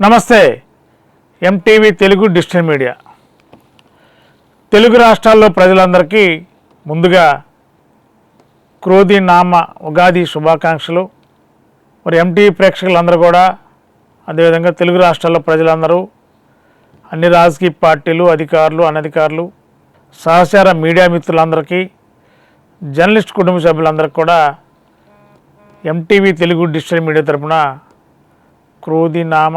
నమస్తే. MTV Telugu digital media. Telugu రాష్ట్రాల్లో ప్రజలందరికీ ముందుగా క్రోధి నామ ఉగాది శుభాకాంక్షలు. మరి ఎంటీవీ ప్రేక్షకులందరూ కూడా అదేవిధంగా తెలుగు రాష్ట్రాల్లో ప్రజలందరూ అన్ని రాజకీయ పార్టీలు అధికారులు అనధికారులు సహచార మీడియా మిత్రులందరికీ జర్నలిస్ట్ కుటుంబ సభ్యులందరికీ కూడా ఎంటీవీ తెలుగు డిజిటల్ మీడియా తరపున క్రోధి నామ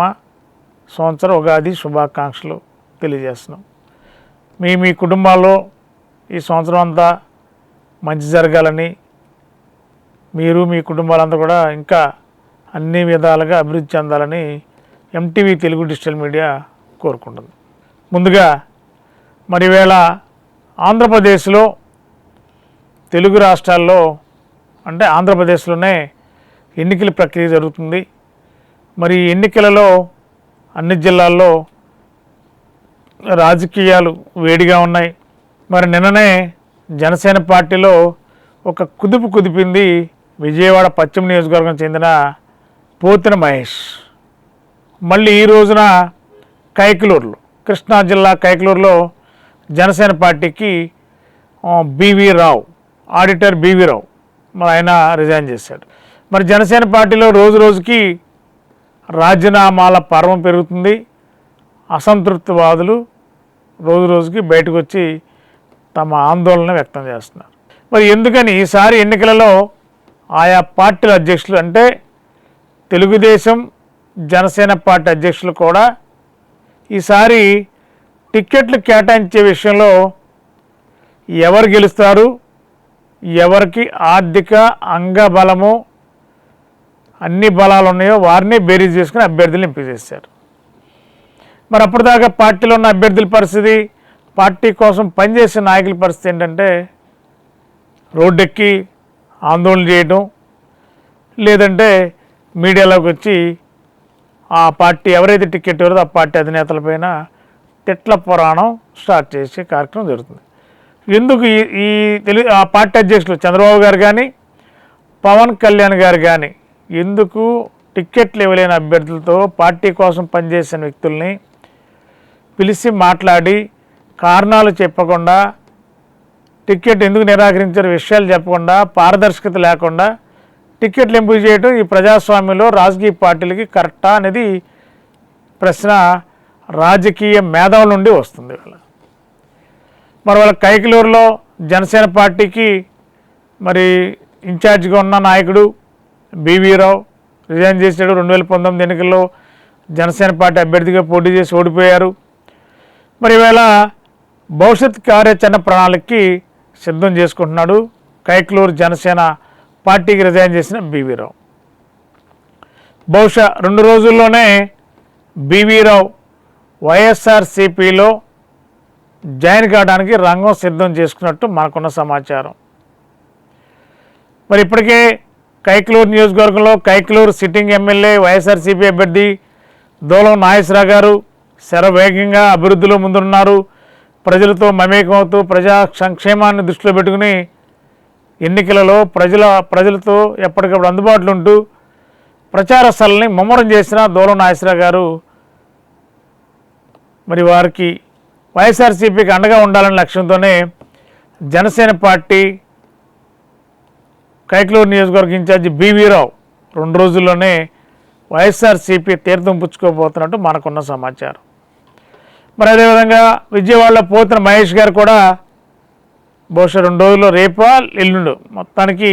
సంవత్సర ఉగాది శుభాకాంక్షలు తెలియజేస్తున్నాం. మీ మీ కుటుంబాల్లో ఈ సంవత్సరం అంతా మంచి జరగాలని మీరు మీ కుటుంబాలంతా కూడా ఇంకా అన్ని విధాలుగా అభివృద్ధి చెందాలని ఎంటీవీ తెలుగు డిజిటల్ మీడియా కోరుకుంటుంది. ముందుగా మరి వేళ ఆంధ్రప్రదేశ్లో తెలుగు రాష్ట్రాల్లో అంటే ఆంధ్రప్రదేశ్లోనే ఎన్నికల ప్రక్రియ జరుగుతుంది. మరి ఎన్నికలలో అన్ని జిల్లాల్లో రాజకీయాలు వేడిగా ఉన్నాయి. మరి నిన్ననే జనసేన పార్టీలో ఒక కుదుపు కుదిపింది విజయవాడ పశ్చిమ నియోజకవర్గం చెందిన పోతిన మహేష్. మళ్ళీ ఈ రోజున కైకలూరులో కృష్ణా జిల్లా కైకలూరులో జనసేన పార్టీకి BV BV Rao auditor BV Rao మరి ఆయన రిజైన్ చేశాడు. మరి జనసేన పార్టీలో రోజు రోజుకి రాజీనామాల పర్వం పెరుగుతుంది. అసంతృప్తివాదులు రోజు రోజుకి బయటకు వచ్చి తమ ఆందోళన వ్యక్తం చేస్తున్నారు. మరి ఎందుకని ఈసారి ఎన్నికలలో ఆయా పార్టీల అధ్యక్షులు అంటే తెలుగుదేశం జనసేన పార్టీ అధ్యక్షులు కూడా ఈసారి టిక్కెట్లు కేటాయించే విషయంలో ఎవరు గెలుస్తారు? ఎవరికి ఆర్థిక అంగబలము అన్ని బలాలు ఉన్నాయో వారిని బేరీజ్ చేసుకుని అభ్యర్థులు ఎంపిక చేశారు. మరి అప్పటిదాకా పార్టీలో ఉన్న అభ్యర్థుల పరిస్థితి పార్టీ కోసం పనిచేసే నాయకుల పరిస్థితి ఏంటంటే రోడ్డెక్కి ఆందోళన చేయడం లేదంటే మీడియాలోకి వచ్చి ఆ పార్టీ ఎవరైతే టికెట్ ఎవరో ఆ పార్టీ అధినేతలపైన తిట్ల పురాణం స్టార్ట్ చేసే కార్యక్రమం జరుగుతుంది. ఎందుకు ఈ ఈ తెలుగు ఆ పార్టీ అధ్యక్షులు చంద్రబాబు గారు కానీ పవన్ కళ్యాణ్ గారు కానీ ఎందుకు టిక్కెట్లు ఇవ్వలేని అభ్యర్థులతో పార్టీ కోసం పనిచేసిన వ్యక్తుల్ని పిలిచి మాట్లాడి కారణాలు చెప్పకుండా టిక్కెట్ ఎందుకు నిరాకరించారు విషయాలు చెప్పకుండా పారదర్శకత లేకుండా టిక్కెట్లు ఎంపిక చేయడం ఈ ప్రజాస్వామ్యంలో రాజకీయ పార్టీలకి కరెక్టా అనేది ప్రశ్న రాజకీయ మేధావుల నుండి వస్తుంది వీళ్ళ మరి వాళ్ళ కైకలూరులో జనసేన పార్టీకి మరి ఇన్ఛార్జిగా ఉన్న నాయకుడు బీవీరావు రిజైన్ చేశాడు. రెండు వేల పంతొమ్మిది ఎన్నికల్లో జనసేన పార్టీ అభ్యర్థిగా పోటీ చేసి ఓడిపోయారు. మరి ఈవేళ భవిష్యత్ కార్యాచరణ ప్రణాళికకి సిద్ధం చేసుకుంటున్నాడు కైక్లూరు జనసేన పార్టీకి రిజైన్ చేసిన బీవీరావు బహుశా రెండు రోజుల్లోనే బీవీరావు వైఎస్ఆర్సిపిలో వైఎస్ఆర్సీపీలో జాయిన్ కావడానికి రంగం సిద్ధం చేసుకున్నట్టు మనకున్న సమాచారం. మరి ఇప్పటికే కైకలూరు నియోజకవర్గంలో కైకలూరు సిట్టింగ్ ఎమ్మెల్యే వైఎస్ఆర్సీపీ అభ్యర్థి దోలం నాగేశ్వరరావు గారు శరవేగంగా అభివృద్ధిలో ముందున్నారు. ప్రజలతో మమేకమవుతూ ప్రజా సంక్షేమాన్ని దృష్టిలో పెట్టుకుని ఎన్నికలలో ప్రజల ప్రజలతో ఎప్పటికప్పుడు అందుబాటులో ఉంటూ ప్రచార స్థలని ముమ్మరం చేసిన దోలం నాగేశ్వరరావు గారు మరి వారికి వైఎస్ఆర్సీపీకి అండగా ఉండాలనే లక్ష్యంతోనే జనసేన పార్టీ కైట్లూరు నియోజకవర్గ ఇన్ఛార్జి బీవీరావు రెండు రోజుల్లోనే వైఎస్ఆర్సీపీ తీర్థం పుచ్చుకోబోతున్నట్టు మనకున్న సమాచారం. మరి అదేవిధంగా విజయవాడలో పోతున్న మహేష్ గారు కూడా బహుశా రెండు రోజుల్లో రేపా ఎల్లుండు మొత్తానికి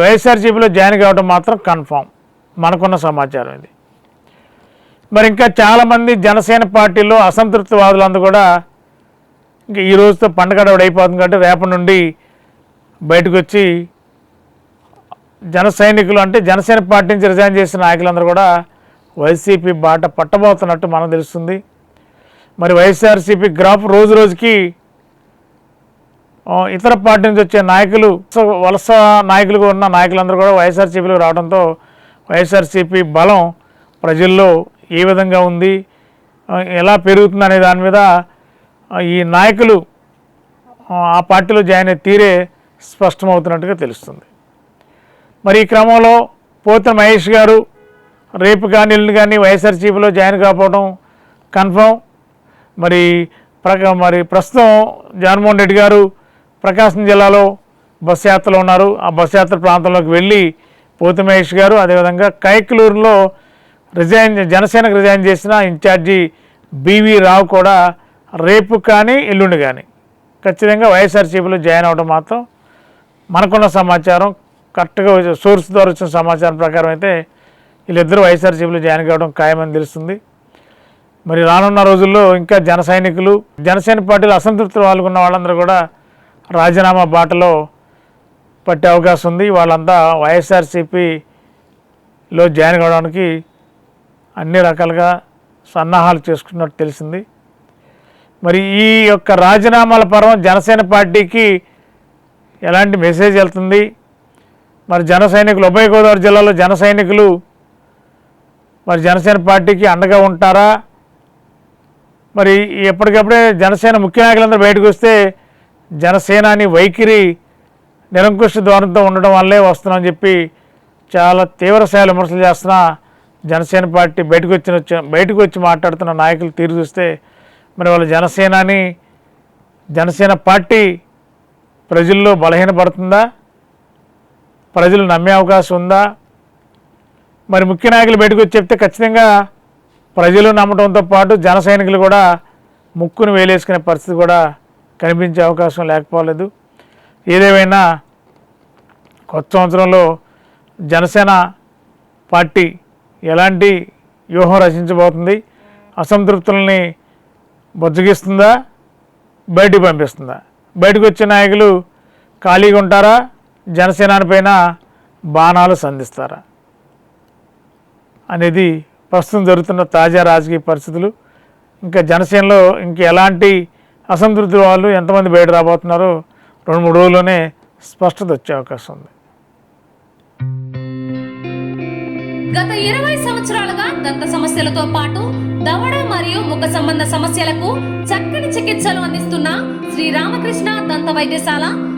వైఎస్ఆర్సీపీలో జాయిన్ కావడం మాత్రం కన్ఫామ్ మనకున్న సమాచారం ఇది. మరి ఇంకా చాలామంది జనసేన పార్టీలో అసంతృప్తివాదులందరూ కూడా ఇంకా ఈ రోజుతో పండగడవడైపోతుంది అయిపోతుంది కాబట్టి రేపటి నుండి బయటకు వచ్చి జన సైనికులు అంటే జనసేన పార్టీ నుంచి రిజైన్ చేసిన నాయకులందరూ కూడా వైసీపీ బాట పట్టబోతున్నట్టు మనకు తెలుస్తుంది. మరి వైఎస్ఆర్సీపీ గ్రాఫ్ రోజు రోజుకి ఇతర పార్టీ నుంచి వచ్చే నాయకులు వలస- నాయకులుగా ఉన్న నాయకులందరూ కూడా వైఎస్ఆర్సీపీలో రావడంతో వైఎస్ఆర్సీపీ బలం ప్రజల్లో ఏ విధంగా ఉంది ఎలా పెరుగుతుంది అనే దాని మీద ఈ నాయకులు ఆ, ఆ పార్టీలో జాయిన్ అయ్యే తీరే స్పష్టమవుతున్నట్టుగా తెలుస్తుంది. మరి ఈ క్రమంలో పోత మహేష్ గారు రేపు కానీ ఎల్లుండి కానీ వైఎస్ఆర్సీపీలో జాయిన్ కాకపోవడం కన్ఫర్మ్. మరి ప్రక మరి ప్రస్తుతం జగన్మోహన్ రెడ్డి గారు ప్రకాశం జిల్లాలో బస్ యాత్రలో ఉన్నారు. ఆ బస్ యాత్ర ప్రాంతంలోకి వెళ్ళి పోతి మహేష్ గారు అదేవిధంగా కైకలూరులో రిజైన్ జనసేనకు రిజైన్ చేసిన ఇన్ఛార్జి బీవీ రావు కూడా రేపు కానీ ఎల్లుండి కానీ ఖచ్చితంగా వైఎస్ఆర్సీపీలో జాయిన్ అవ్వడం మాత్రం మనకున్న సమాచారం. కరెక్ట్గా సోర్స్ ద్వారా వచ్చిన సమాచారం ప్రకారం అయితే వీళ్ళిద్దరూ వైఎస్ఆర్సీపీలో జాయిన్ కావడం ఖాయమని తెలుస్తుంది. మరి రానున్న రోజుల్లో ఇంకా జన సైనికులు జనసేన పార్టీలో అసంతృప్తి పాల్గొన్న వాళ్ళందరూ కూడా రాజీనామా బాటలో పట్టే అవకాశం ఉంది. వాళ్ళంతా వైఎస్ఆర్సీపీలో జాయిన్ కావడానికి అన్ని రకాలుగా సన్నాహాలు చేసుకున్నట్టు తెలిసింది. మరి ఈ యొక్క రాజీనామాల పరం జనసేన పార్టీకి ఎలాంటి మెసేజ్ వెళ్తుంది? మరి జన సైనికులు ఉభయ గోదావరి జిల్లాలో జన సైనికులు మరి జనసేన పార్టీకి అండగా ఉంటారా? మరి ఎప్పటికప్పుడే జనసేన ముఖ్య నాయకులందరూ బయటకు వస్తే జనసేనాని వైఖరి నిరంకుశ ధోరణితో ఉండడం వల్లే వస్తున్నామని చెప్పి చాలా తీవ్రస్థాయిలో విమర్శలు చేస్తున్న జనసేన పార్టీ బయటకు వచ్చిన బయటకు వచ్చి మాట్లాడుతున్న నాయకులు తీరు చూస్తే మరి వాళ్ళ జనసేనాని జనసేన పార్టీ ప్రజల్లో బలహీనపడుతుందా? ప్రజలు నమ్మే అవకాశం ఉందా? మరి ముఖ్య నాయకులు బయటకు వచ్చి చెప్తే ఖచ్చితంగా ప్రజలు నమ్మడంతో పాటు జన సైనికులు కూడా ముక్కును వేలేసుకునే పరిస్థితి కూడా కనిపించే అవకాశం లేకపోలేదు. ఏదేమైనా కొత్త సంవత్సరంలో జనసేన పార్టీ ఎలాంటి వ్యూహం రచించబోతుంది? అసంతృప్తుల్ని బుజ్జగిస్తుందా? బయటికి పంపిస్తుందా? బయటకు వచ్చే నాయకులు ఖాళీగా ఉంటారా? జనసేనపైన బాణాలు సంధిస్తారా? అనేది ప్రస్తుతం జరుగుతున్న తాజా రాజకీయ పరిస్థితులు. ఇంకా జనసేనలో ఇంక ఎలాంటి అసంతృప్తి వాళ్ళు ఎంతమంది బయట రాబోతున్నారో రెండు మూడు రోజుల్లోనే స్పష్టత వచ్చే అవకాశం ఉంది. గత ఇరవై సంవత్సరాలుగా దంత సమస్యలతో పాటు దవడ మరియు ముఖ సంబంధ సమస్యలకు చక్కని చికిత్సలు అందిస్తున్న శ్రీ రామకృష్ణ దంత వైద్యశాల